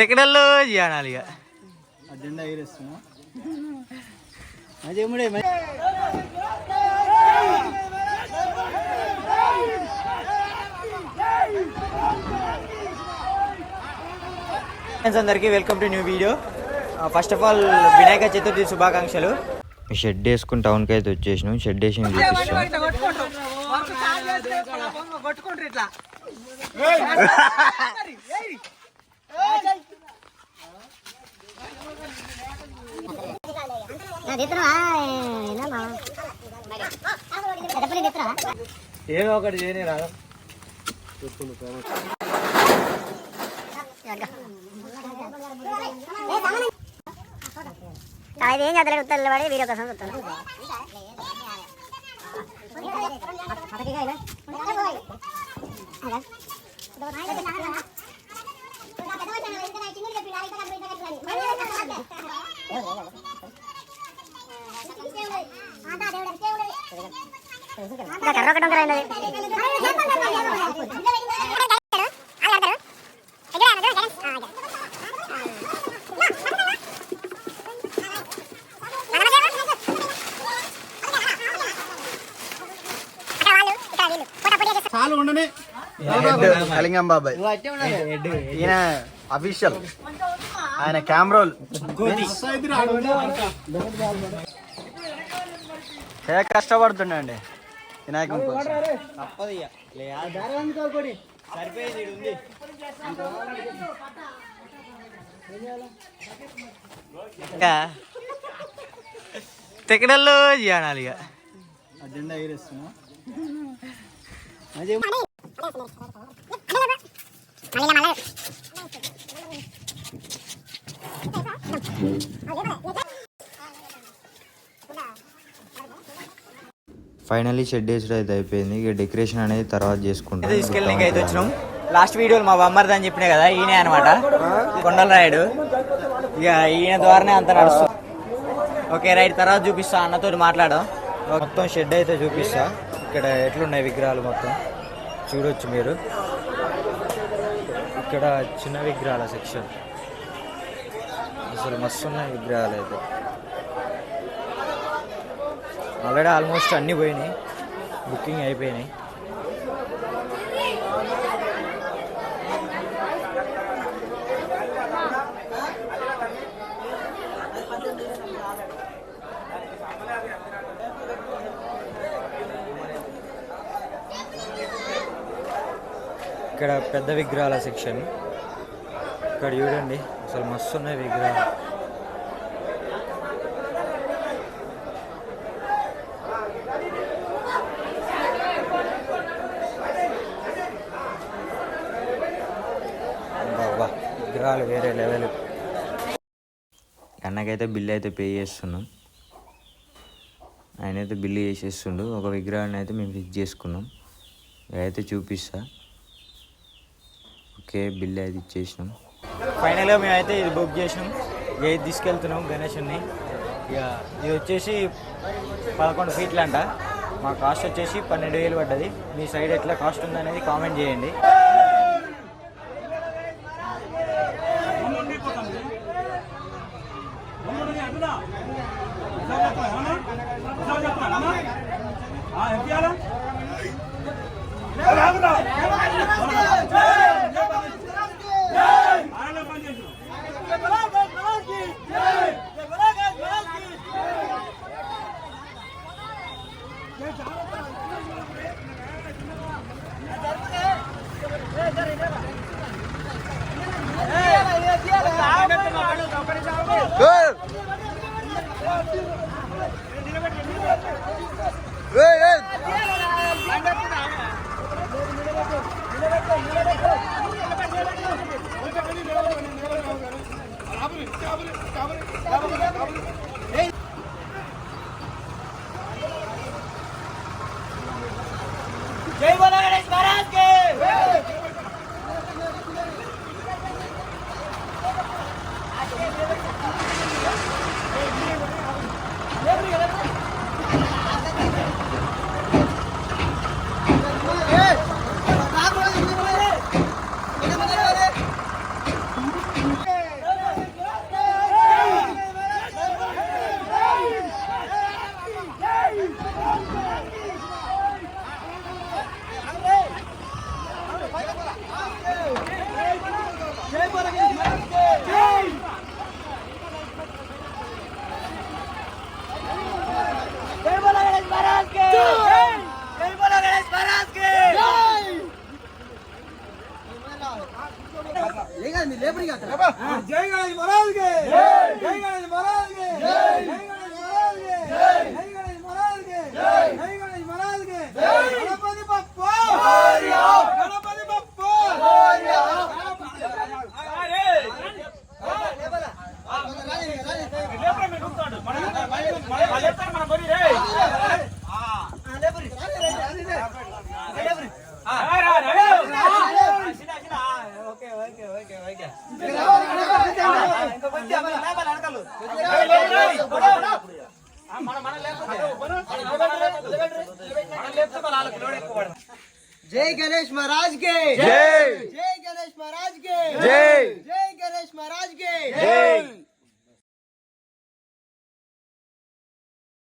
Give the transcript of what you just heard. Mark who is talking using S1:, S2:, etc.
S1: తెక్కడల్లో చేయాలి ఇక.
S2: అజెండా ఎగిరేస్తున్నా. అదేముడే
S1: ఫ్రెండ్స్ అందరికీ welcome to new video first of all Vinayaka Chaturthi శుభాకాంక్షలు. షెడ్ వేసుకుని టౌన్కి అయితే వచ్చేసినాం. షెడ్ వేసి చూపిస్తాం?
S2: ఏదో ఒకటి చేయని రాదు
S3: అది ఏం చేద్దలేదు ఉత్తర్వులు పడి వీడియో కోసం చూస్తాను. కర్ర ఒకటి వంకర అయినది
S2: చాలు ఉండని కలింగం బాబాయ్ ఈయన అఫీషియల్. ఆయన కెమెరోల్ కష్టపడుతుండండి.
S1: ఇంకా. తెక్కడల్లో చేయాలి ఇక.
S2: అజెండా ఎగిరేస్తున్నా?
S4: ఫైనల్లీ షెడ్ వేసుడు అయితే అయిపోయింది. ఇక డెకరేషన్ అనేది తర్వాత చేసుకుంటాం.
S1: తీసుకెళ్ళి అయితే వచ్చినాం. లాస్ట్ వీడియోలు మా బొమ్మర్ది అని చెప్పినా కదా ఈయనే అనమాట కొండల రాయుడు ఇక ఈయన ద్వారానే అంత నడుస్తుంది. ఓకే రైట్ తర్వాత చూపిస్తా అన్నతో మాట్లాడడం మొత్తం షెడ్ అయితే చూపిస్తా. ఇక్కడ ఎట్లున్నాయి విగ్రహాలు మొత్తం? చూడొచ్చు మీరు. ఇక్కడ చిన్న విగ్రహాల సెక్షన్. అసలు మస్తు ఉన్నాయి విగ్రహాలు అయితే. ఆల్రెడీ ఆల్మోస్ట్ అన్నీ పోయినాయి. బుకింగ్ అయిపోయినాయి. ఇక్కడ పెద్ద విగ్రహాల సెక్షన్. ఇక్కడ చూడండి అసలు మస్తు ఉన్నాయి విగ్రహాలు. విగ్రహాలు వేరే లెవెల్
S4: అన్నకైతే బిల్ అయితే పే చేస్తున్నాం. ఆయన అయితే బిల్లు చేసేస్తుండు. ఒక విగ్రహాన్ని అయితే మేము ఫిక్స్ చేసుకున్నాం. అయితే చూపిస్తా. ఓకే బిల్ అయితే ఇచ్చేసినాం.
S1: ఫైనల్గా మేమైతే ఇది బుక్ చేసినాం. ఇక ఇది తీసుకెళ్తున్నాం గణేషుని ఇక ఇది వచ్చేసి పదకొండు ఫీట్లు అంట మా కాస్ట్ వచ్చేసి పన్నెండు వేలు పడ్డది. మీ సైడ్ ఎట్లా కాస్ట్ ఉందనేది కామెంట్ చేయండి. 不到。
S2: நீ லேபடி காட்டுற ஜெயகாலி மகாராஜுக்கு ஜெயகாலி மகாராஜ் జై గణేష్ మహారాజ్ కే. జై. జై గణేష్ మహారాజ్ కే. జై. జై గణేష్ మహారాజ్ కే. జై.